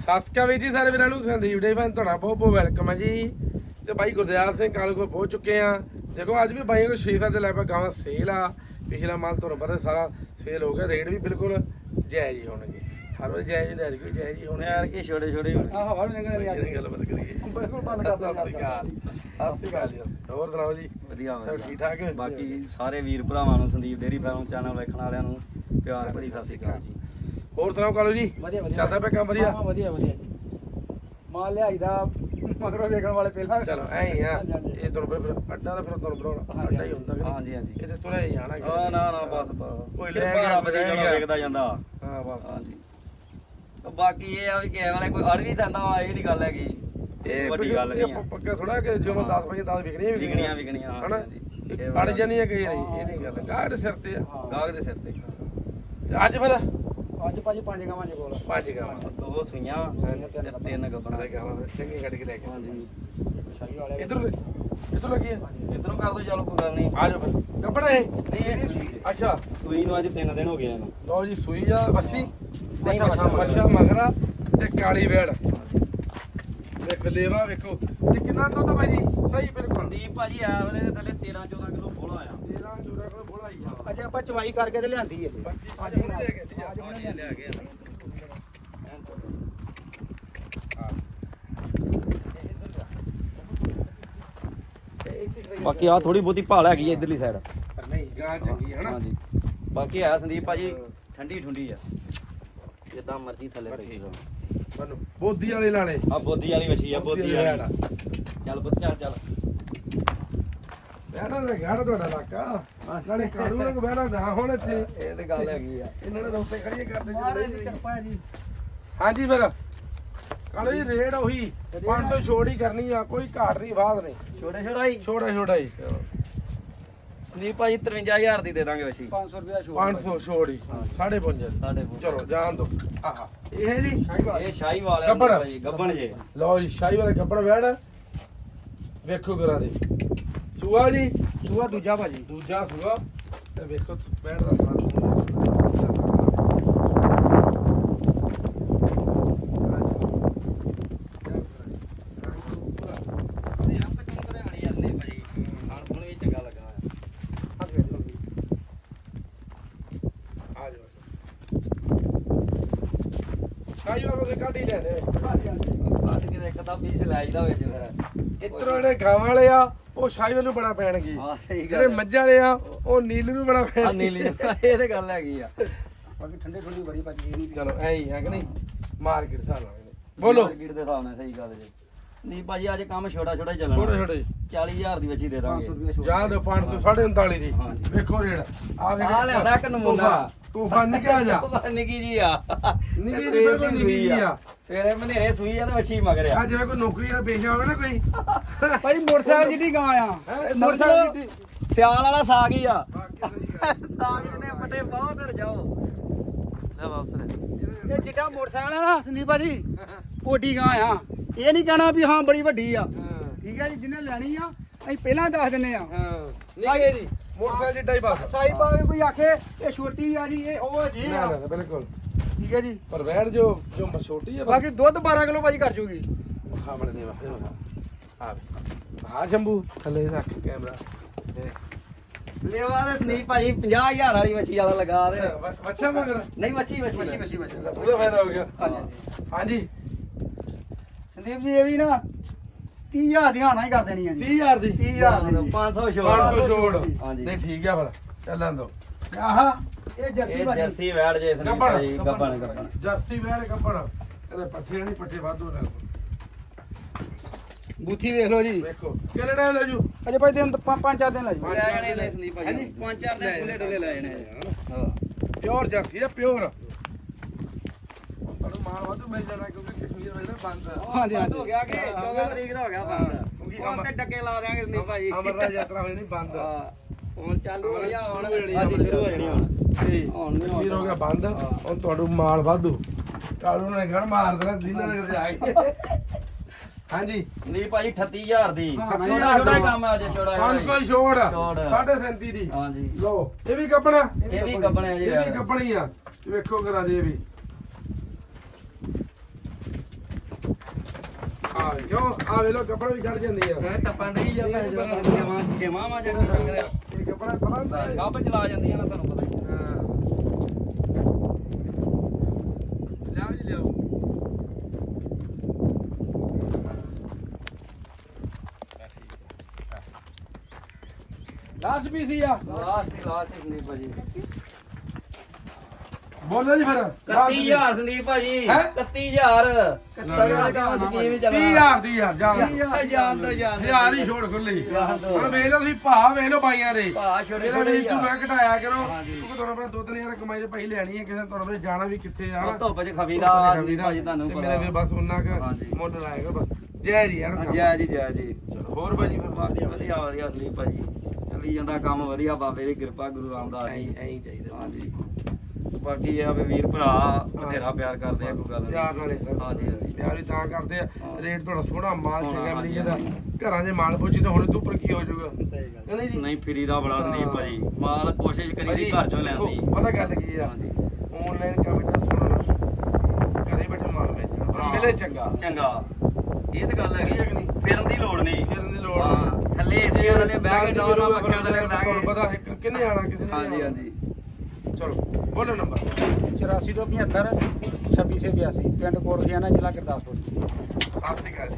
ਸਸਕਾ ਵੀਰ ਜੀ ਸਾਰੇ ਵੀਰਾਂ ਨੂੰ ਸੰਦੀਪ ਡੇ ਫੈਨ ਤੁਹਾਡਾ ਬਹੁਤ ਬਹੁਤ ਵੈਲਕਮ ਹੈ ਜੀ। ਤੇ ਬਾਈ ਗੁਰਦਿਆਲ ਸਿੰਘ ਕਾਲ ਕੋਲ ਪਹੁੰਚ ਚੁੱਕੇ ਆ ਦੇਖੋ ਅੱਜ ਵੀ ਬਾਈਆਂ ਕੋਲ 6-7 ਦੇ ਲੈ ਪਾ ਗਾਵਾਂ ਸੇਲ ਆ। ਪਿਛਲਾ ਮਾਲ ਤੁਹਾਨੂੰ ਪਤਾ ਸਾਰਾ ਸੇਲ ਹੋ ਗਿਆ ਰੇਟ ਵੀ ਬਿਲਕੁਲ ਜਾਇਜ਼ ਹੀ ਹੋਣਗੇ। ਹਰ ਵਾਰ ਜਾਇਜ਼ ਨਹੀਂ ਕੋਈ ਜਾਇਜ਼ ਹੀ ਹੋਣੇ ਯਾਰ ਕੀ ਛੋਟੇ ਹੋਣੇ। ਆਹ ਹਵਾ ਨੂੰ ਲੰਘਦੇ ਜਿਹੜੀ ਗੱਲਬਾਤ ਕਰੀਏ। ਬਿਲਕੁਲ ਬੰਦ ਕਰ ਦਿੰਦਾ ਸਤਿ ਸ਼੍ਰੀ ਅਕਾਲ। ਸਤਿ ਸ਼੍ਰੀ ਅਕਾਲ ਜੀ। ਹੋਰ ਸੁਣਾਓ ਜੀ? ਵਧੀਆ ਸਭ ਠੀਕ ਠਾਕ? ਬਾਕੀ ਸਾਰੇ ਵੀਰ ਭਰਾਵਾਂ ਨੂੰ ਸੰਦੀਪ ਡੇਰੀ ਫਾਰਮ ਚੈਨਲ ਵੇਖਣ ਵਾਲਿਆਂ ਨੂੰ ਪਿਆਰ ਭਰੀ ਸਤਿ ਸ਼੍ਰੀ ਅਕਾਲ ਜੀ। ਹੋਰ ਸੁਣਾਓ ਕਾਲੋ ਜੀ? ਵਧੀਆ ਵਧੀਆ। ਚੱਲਦਾ ਪਿਆ ਕੰਮ ਵਧੀਆ? ਹਾਂ, ਵਧੀਆ ਵਧੀਆ। ਮਾਲ ਲਿਆਈਦਾ ਮਗਰੋਂ ਵੇਖਣ ਵਾਲੇ ਪਹਿਲਾਂ। ਚਲੋ ਐਂ ਹੀ ਆ। ਇਹ ਤੁਹਾਨੂੰ ਫਿਰ ਅੱਡਾ ਦਾ ਫਿਰ ਤੁਹਾਨੂੰ ਬਣਾਉਣਾ ਅੱਡਾ ਹੀ ਹੁੰਦਾ ਕਿ? ਹਾਂਜੀ ਹਾਂਜੀ। ਇਹ ਤੇ ਤੁਰਿਆ ਹੀ ਜਾਣਾ ਆ ਨਾ ਨਾ ਬਸ ਕੋਈ ਕੋਈ ਲੈ ਲੈ ਗਿਆ, ਰੱਬ ਦੀ ਲੈ ਚਲੋ। ਵੇਖਦਾ ਜਾਂਦਾ। ਹਾਂ ਬਸ। ਹਾਂਜੀ। ਤੇ ਬਾਕੀ ਇਹ ਆ ਵੀ ਕਿਸੇ ਵਾਲੇ ਕੋਈ ਅੜ ਵੀ ਜਾਂਦਾ ਵਾ ਇਹ ਨਹੀਂ ਗੱਲ ਹੈਗੀ। ਇਹ ਵੱਡੀ ਗੱਲ ਨਹੀਂ ਆ। ਪੱਕਾ ਥੋੜਾ ਕਿ ਜਦੋਂ 10 ਵਜੇ 10 ਵਿਕਣੀਆਂ ਹੀ ਵਿਕਣੀਆਂ। ਵਿਕਣੀਆਂ ਹਨਾ? ਅੜ ਜਾਣੀਆਂ ਕਈ ਨਹੀਂ ਇਹ ਨਹੀਂ ਗੱਲ। ਗਾਹ ਦੇ ਸਿਰ ਤੇ ਆ। ਗਾਹਕ ਦੇ ਸਿਰ ਤੇ ਅੱਜ ਫਿਰ? ਅੱਜ ਭਾਜੀ ਪੰਜ ਗਾਵਾਂ ਜੀ ਕੋਲ। ਪੰਜ ਗਾਵਾਂ। ਦੋ ਸੂਈਆਂ ਤੇ ਤਿੰਨ ਗੱਬਣਾ। ਬੜਾ ਗਾਵਾਂ ਚੰਗੀ ਕੱਢ ਕੇ ਲੈ ਕੇ ਹਾਂਜੀ। ਸ਼ਾਹੀ ਵਾਲੇ ਇਧਰ ਇਧਰ ਲੱਗੀ ਹੈ ਇਧਰੋਂ ਕਰ ਦੋ ਚਲੋ ਕੋਈ ਗੱਲ ਨਹੀਂ। ਆ ਜਾਓ ਫਿਰ। ਕੱਪੜਾ ਇਹ। ਨਹੀਂ ਇਹ ਸੂਈ ਹੈ। ਅੱਛਾ। ਸੂਈ ਨੂੰ ਅੱਜ ਤਿੰਨ ਦਿਨ ਹੋ ਗਏ ਇਹਨੂੰ। ਲਓ ਜੀ ਸੂਈ ਆ। ਵੱਛੀ। ਨਹੀਂ, ਵੱਛਾ ਮਗਰਾ। ਤੇ ਕਾਲੀ ਵੇੜ ਲੇਵਾ ਵੇਖੋ। ਤੇ ਕਿੰਨਾ ਦੁੱਧ ਭਾਈ ਜੀ? ਸਹੀ ਬਿਲਕੁਲ ਸੰਦੀਪ ਭਾਜੀ ਆ ਵੇਲੇ ਦੇ ਥੱਲੇ 13 14 ਕਿਲੋ ਫੁੱਲ ਆਇਆ। 13 14 ਕੋਲ ਬੋਲਾ ਹੀ ਆ। ਅੱਜ ਆਪਾਂ ਚਵਾਈ ਕਰਕੇ ਤੇ ਲਿਆਂਦੀ ਹੈ ਅੱਜ ਹੁਣ ਲੈ ਕੇ ਜੀ ਅੱਜ ਹੁਣੇ ਕੇ ਬਾਕੀ ਆ ਥੋੜੀ ਬਹੁਤੀ ਭਾਲ ਹੈਗੀ ਆ ਇਧਰਲੀ ਸਾਈਡ ਪਰ ਨਹੀਂ ਗਾਂ ਚੰਗੀ ਹੈ ਨਾ ਹਾਂਜੀ। ਬਾਕੀ ਆ ਸੰਦੀਪ ਭਾਜੀ ਠੰਡੀ ਠੁੰਡੀ ਆ। ਜਿੱਦਾਂ ਮਰਜ਼ੀ ਥੱਲੇ ਬੈਠੀ ਰਹੋ ਤੁਹਾਨੂੰ ਬੋਦੀ ਵਾਲੇ ਲਾਲੇ ਆ ਬੋਦੀ ਵਾਲੀ ਵਛੀ ਆ ਬੋਦੀ ਵਾਲੀ ਚੱਲ ਪੁੱਤ ਚੱਲ ਚੱਲ। ਬਹਿਣਾ ਦਾ ਘਾੜ ਤੁਹਾਡਾ ਇਲਾਕਾ। ਨਾਲੇ ਕਾੜੂ ਨੂੰ ਬਹਿਣਾ ਨਾ ਹੁਣ ਇੱਥੇ। ਇਹ ਤੇ ਗੱਲ ਹੈਗੀ ਆ। ਇਹਨਾਂ ਨੇ ਰੋਤੇ ਖੜੀਏ ਕਰਦੇ ਮਹਾਰਾਜ ਦੀ ਕਿਰਪਾ ਜੀ। ਹਾਂਜੀ ਫਿਰ। ਕਾਲੋ ਜੀ ਰੇਟ ਉਹੀ। 500 ਛੋੜ ਹੀ ਕਰਨੀ ਆ ਕੋਈ ਘਾਟ ਨਹੀਂ ਬਾਦ ਨਹੀਂ। ਛੋਟਾਈ ਛੋੜਾ ਛੋੜਾ ਹੀ ਸੰਦੀਪ ਭਾਜੀ 53000 ਦੀ ਦੇ ਦਾਂਗੇ ਵਛੀ 500 ਰੁਪਇਆ ਛੋੜ 500 ਛੋੜ ਹੀ। 5.5 ਸਾਡੇ ਚਲੋ ਜਾਣ ਦੋ। ਆਹਾ। ਇਹ ਜੀ? ਇਹ ਸ਼ਾਹੀ ਵਾਲਿਆਂ ਗੱਬਣ। ਭਾਜੀ ਗੱਬਣ ਜੇ। ਲਓ ਜੀ ਸ਼ਾਹੀ ਵਾਲੇ ਕੱਪੜ ਵੈੜ ਵੇਖੋ ਕਰਾ ਦੇ। ਸੂਆ ਜੀ? ਸੂਆ ਦੂਜਾ ਭਾਜੀ। ਦੂਜਾ ਸੂਆ। ਤੇ ਵੇਖੋ ਵੈੜ ਦਾ ਖਾਣ ਆ ਜਾਓ। ਸ਼ਾਹੀ ਵਾਲੇ ਦੇ ਕਾਢੀ ਲੈਣੇ? ਇਤਰੋਂ ਜਿਹੜੇ ਗਾਵਾਂ ਵਾਲੇ ਆ ਉਹ ਨੂੰ ਬੜਾ ਪੈਣਗੇ। ਜਿਹੜੇ ਮੱਝਾਂ ਵਾਲੇ ਆ ਉਹ ਨੀਲ ਨੂੰ ਬੜਾ ਪੈਣਗੇ। ਇਹ ਤੇ ਗੱਲ ਹੈਗੀ ਆ। ਬਾਕੀ ਠੰਡੇ ਠੰਡੀ ਬੜੀ ਨਹੀਂ ਚਲੋ ਐ ਹੀ ਹੈ ਕਿ ਨਹੀਂ? ਮਾਰਕੀਟ ਬੋਲੋ। ਮਾਰਕੀਟ ਦੇ ਹਿਸਾਬ ਨਾਲ ਸਹੀ ਗੱਲ ਜੀ। ਨਹੀਂ ਭਾਜੀ ਅੱਜ ਕੰਮ ਛੋਟਾ ਛੋਟਾ ਹੀ ਚੱਲਣਾ। ਛੋਟੇ ਛੋਟੇ 40000 ਦੀ ਵਛੀ ਦੇ 500 ਦਾਂਗੇ ਜਾਂ ਦੇ 500 39 ਦੀ। ਹਾਂਜੀ। ਵੇਖੋ ਰੇੜ ਆ ਵੇਖ। ਆਹ ਲਿਆਂਦਾ ਇੱਕ ਨਮੂਨਾ। ਤੂਫਾਨ ਨਿਕਾ ਜਾ ਨਿੱਕੀ ਜੀ ਆ। ਨਿੱਕੀ ਜੀ ਬਿਲਕੁਲ ਨਿੱਕੀ ਜੀ ਆ। ਸਵੇਰੇ ਮਨੇਰੇ ਸੂਈ ਆ ਤੇ ਵਛੀ ਮਗਰ ਆ। ਆ ਜਿਵੇਂ ਕੋਈ ਨੌਕਰੀ ਦਾ ਪੇਸ਼ਾ ਹੋਵੇ ਨਾ ਕੋਈ। ਭਾਈ ਮੋਟਰਸਾਈਕਲ ਜਿੱਡੀ ਗਾਂ ਆ। ਹੈਂ? ਮੋਟਰਸਾਈਕਲ ਜਿੱਡੀ ਸਿਆਲ ਵਾਲਾ ਸਾਗ ਹੀ ਆ। ਸਾਗ ਨੇ ਵੱਡੇ ਬਹੁਤ ਰਜਾਓ। ਲੈ ਵਾਪਸ ਲੈ। ਇਹ ਜਿੱਡਾ ਮੋਟਰਸਾਈਕਲ ਆ ਨਾ ਸੰਦੀਪ ਭਾਜੀ ਓਡੀ ਗਾਂ ਆ। ਇਹ ਨਹੀਂ ਕਹਿਣਾ ਵੀ ਹਾਂ ਬੜੀ ਵੱਡੀ ਆ। ਠੀਕ ਹੈ ਜੀ ਜਿਹਨੇ ਲੈਣੀ ਆ ਅਸੀਂ ਪਹਿਲਾਂ ਦੱਸ ਦਿੰਨੇ ਆ। ਹਾਂ। ਨਿੱਕੇ ਜੀ ਮੋਟਰਸਾਈਕਲ ਜਿੱਡਾ ਹੀ ਬਸ। ਸਾਈ ਪਾ ਕੇ ਕੋਈ ਆਖੇ ਇਹ ਛੋਟੀ ਆ ਜੀ ਇਹ ਉਹ ਜੀ ਨਾ ਆ ਨਾ ਬਿਲਕੁਲ। ਠੀਕ ਹੈ ਜੀ। ਪਰ ਵੈੜ ਜੋ ਜੋ ਛੋਟੀ ਹੈ ਬਾਕੀ ਦੁੱਧ 12 ਕਿਲੋ ਭਾਜੀ ਕਰ ਜੂਗੀ। ਖਾਮਣ ਦੇ ਵਾ। ਆ ਹਾਂ ਜੰਬੂ ਥੱਲੇ ਰੱਖ ਕੈਮਰਾ। ਲੈਵਾ ਦੇ ਸਨੀਪ ਭਾਜੀ 50000 ਵਾਲੀ ਵਛੀ ਵਾਲਾ ਲਗਾ ਦੇ। ਅੱਛਾ ਮਗਰ? ਨਹੀਂ ਵਛੀ ਵਛੀ, ਵਛੀ, ਵਛੀ। ਉਹਦਾ ਫਾਇਦਾ ਹੋ ਗਿਆ। ਹਾਂਜੀ। ਹਾਂਜੀ। ਸੰਦੀਪ ਜੀ ਇਹ ਵੀ ਨਾ 30000 ਦੀ ਹਾਨਾ ਹੀ ਕਰ ਦੇਣੀ ਆ ਜੀ 30000 ਦੀ? 30000 ਦੀ। 500 500 ਛੋੜ। ਛੋੜ। ਹਾਂਜੀ। ਨਹੀਂ ਠੀਕ ਆ ਫਿਰ। ਚੱਲਣ ਦੋ ਆਹਾ ਇਹ ਜਰਸੀ ਇਹ ਭਾਜੀ। ਜਰਸੀ ਵੈੜ ਜੇ ਗੱਬਣ, ਭਾਜੀ ਗੱਬਣ ਗੱਬਣ ਜਰਸੀ ਵੈੜ ਕੱਪੜ ਇਹਦੇ ਪੱਠੇ ਨਹੀਂ ਪੱਠੇ ਵਾਧੂ ਨੇ। ਬੂਥੀ ਵੇਖ ਲਓ ਜੀ। ਵੇਖੋ। ਕਿਹੜੇ ਟਾਈਮ ਲੈ ਜੂ? ਅਜੇ ਭਾਈ ਦਿਨ ਪੰਜ ਚਾਰ ਦਿਨ ਲੱਜੂ ਲੈ ਜਾਣੇ ਲੈ ਸਨੀਪ ਭਾਜੀ। ਹਾਂਜੀ। ਪੰਜ ਚਾਰ ਦਿਨ ਖੁੱਲੇ ਡੁੱਲੇ ਲੈ ਜਾਣੇ ਹਾਂ ਪਿਓਰ ਜਰਸੀ ਆ ਪਿਓਰ। ਤੁਹਾਨੂੰ ਮਾਲ ਵਾਧੂ ਮਿਲ ਜਾਣਾ ਕਿਉਂਕਿ ਕਸ਼ਮੀਰ ਵਿੱਚ ਨਾ ਬੰਦ ਆ। ਹਾਂਜੀ ਹਾਂਜੀ। ਹੋ ਗਿਆ ਕਿ? 14 ਤਰੀਕ ਦਾ ਹੋ ਗਿਆ ਕਿਉਂਕਿ ਬੰਦ ਹੁਣ ਤੇ ਡੱਕੇ ਲਾ ਦਿਆਂਗੇ ਸਨੀਪ ਭਾਜੀ। ਅਮਰਨਾਥ ਯਾਤਰਾ ਹੋਣੀ ਨਹੀਂ ਬੰਦ। ਹਾਂ, ਹੁਣ ਚਾਲੂ ਹੋ ਗਿਆ ਹੁਣ ਸ਼ੁਰੂ ਹੋ ਜਾਣੀ ਅੱਜ ਸ਼ੁਰੂ ਹੋ ਜਾਣੀ ਹੁਣ ਤੇ ਹੁਣ ਨਹੀਂ ਕਸ਼ਮੀਰ ਹੋ ਗਿਆ ਬੰਦ। ਹੁਣ ਤੁਹਾਨੂੰ ਮਾਲ ਵਾਧੂ। ਕਾਲੂ ਨੇ ਘੜ ਮਾਰ ਦੇਣਾ ਦਿਨਾਂ ਦੇ ਜਾ ਕੇ ਹਾਂਜੀ। ਨਹੀਂ ਭਾਈ 38000 ਦੀ। ਛੋਟਾ ਹੀ ਕੰਮ ਆ ਜੇ ਛੋਟਾ 500 ਛੋੜ। ਛੋੜ। 37 ਦੀ। ਹਾਂਜੀ। ਲੋ ਇਹ ਵੀ ਕੱਪੜਾ ਇਹ ਵੀ ਆ ਜੀ ਇਹ ਵੀ ਕੱਪਣੀ ਆ। ਵੇਖੋ ਕਰਾ ਦੇ ਇਹ ਵੀ। ਆ ਕਿਉਂ? ਆ ਵੇ ਲੋ ਕੱਪੜਾ ਵੀ ਚੜ ਜਾਂਦੀ ਆ। ਟੱਪਣ ਨਹੀਂ ਮੈਂ ਜਦੋਂ ਜਮਾ ਜਮਾ ਮਾ ਜਾ ਕੇ ਇਹ ਕੱਪੜਾ ਹੁੰਦਾ ਹੈ ਗੱਬ ਚਲਾ ਜਾਂਦੀਆਂ ਨਾ ਤੁਹਾਨੂੰ ਪਤਾ ਹੀ। ਲਿਆਓ ਜੀ ਲਿਆਓ ਲਾਸਟ ਪੀਸ ਆ ਲਾਸਟ ਹੀ ਲਾਸਟ ਹੀ ਸੰਦੀਪ ਭਾਜੀ। ਬੋਲੋ ਜੀ ਫਿਰ। 31000 ਸੰਦੀਪ ਭਾਜੀ। ਹੈਂ? 31000 ਸਗਲ ਦਾ ਕੰਮ ਸਕੀਮ ਹੀ ਚੱਲਣਾ? 30000 ਦੀ ਯਾਰ ਜਾਨ ਜਾਨ ਤੋਂ ਜਾਨ ਹਜ਼ਾਰ ਹੀ ਛੋੜ ਖੁੱਲੀ। ਜਾਨ ਤੋਂ। ਹੁਣ ਵੇਖ ਲਓ ਤੁਸੀਂ ਭਾ ਵੇਖ ਲਓ ਬਾਈਆਂ ਦੇ। ਭਾ ਛੋਟੇ ਮੇਰਾ ਛੋਟੇ ਵੀ ਤੂੰ ਮੈਂ ਘਟਾਇਆ ਕਰੋ ਹਾਂਜੀ। ਕਿਉਂਕਿ ਤੁਹਾਨੂੰ ਆਪਣਾ ਦੋ ਤਿੰਨ ਹਜ਼ਾਰ ਕਮਾਈ ਤੇ ਭਾਈ ਲੈਣੀ ਹੈ ਕਿਸੇ ਨੇ ਤੁਹਾਨੂੰ ਆਪਣੇ ਜਾਣਾ ਵੀ ਕਿੱਥੇ ਆ। ਆਹ ਹਨਾ ਧੁੱਪ 'ਚ ਖਵੀ ਦਾ ਸੰਦੀਪ ਭਾਜੀ ਤੁਹਾਨੂੰ ਤੇ ਮੇਰਾ ਵੀਰ ਬਸ ਉਹਨਾਂ ਕ ਹਾਂਜੀ। ਮੁੱਲ ਲਾਏਗਾ ਬਸ। ਜੈ ਜੀ ਯਾਰ ਕੰਮ। ਜੈ ਜੀ ਜੈ ਜੀ। ਚਲੋ ਹੋਰ ਭਾਜੀ ਫਿਰ? ਵਧੀਆ ਵਧੀਆ ਵਧੀਆ ਸੰਦੀਪ ਭਾਜੀ। ਚੱਲੀ ਜਾਂਦਾ ਕੰਮ ਵਧੀਆ ਬਾਬੇ ਦੀ ਕਿਰਪਾ ਗੁਰੂ ਰਾਮਦਾਸ ਐਂ ਜੀ। ਐਂ ਹੀ ਚਾਹੀਦਾ। ਹਾਂਜੀ। ਬਾਕੀ ਇਹ ਆ ਵੀ ਵੀਰ ਭਰਾ ਬਥੇਰਾ ਪਿਆਰ ਕਰਦੇ ਆ ਕੋਈ ਗੱਲ ਨਹੀਂ। ਪਿਆਰ ਨਾਲੇ ਸਰ ਹਾਂਜੀ ਹਾਂਜੀ। ਪਿਆਰ ਤਾਂ ਕਰਦੇ ਆ। ਰੇਟ ਥੋੜਾ ਸੋਹਣਾ ਮਾਲ ਚੰਗਾ ਮਿਲੀ ਜਾਂਦਾ। ਘਰਾਂ 'ਚ ਮਾਲ ਪੁੱਜੀ ਤਾਂ ਹੁਣ ਤੂੰ ਉੱਪਰ ਕੀ ਹੋ ਜਾਊਗਾ? ਸਹੀ ਗੱਲ ਨਹੀਂ ਜੀ? ਨਹੀਂ ਫਰੀ ਦਾ ਬੜਾ ਸੰਦੀਪ ਭਾਜੀ। ਮਾਲ ਕੋਸ਼ਿਸ਼ ਕਰੀ ਦੀ ਘਰ ਚੋਂ ਲੈਣ ਦੀ ਪਤਾ ਗੱਲ ਕੀ ਆ? ਹਾਂਜੀ। ਆਨਲਾਈਨ ਕੰਮ ਇੱਦਾਂ ਸੋਹਣਾ ਘਰੇ ਬੈਠੇ ਮਾਲ ਵੇਚਣਾ। ਮਿਲੇ ਚੰਗਾ। ਚੰਗਾ। ਇਹ ਤਾਂ ਗੱਲ ਹੈਗੀ ਹੈ ਕਿ ਨਹੀਂ? ਫਿਰਨ ਦੀ ਲੋੜ ਨਹੀਂ। ਫਿਰਨ ਦੀ ਲੋੜ ਹਾਂ। ਥੱਲੇ ਏਸੀਆਂ ਵਾਲੇ ਕੇ ਡਾਉਨ ਨਾਲ ਪੱਖਿਆਂ ਥੱਲੇ ਬਹਿ ਤੁਹਾਨੂੰ ਪਤਾ ਇੱਕ ਕਿੰਨੇ ਆਣਾ ਕਿਸੇ ਨੇ ਹਾਂਜੀ ਨਹੀਂ ਹਾਂਜੀ। ਚਲੋ ਬੋਲੋ ਨੰਬਰ। 84 ਤੋਂ 75 26 ਸੇ 82 ਪਿੰਡ ਕੋਰਸੀਆਣਾ ਜ਼ਿਲ੍ਹਾ ਗੁਰਦਾਸਪੁਰ। ਸਤਿ ਸ਼੍ਰੀ ਅਕਾਲ ਜੀ।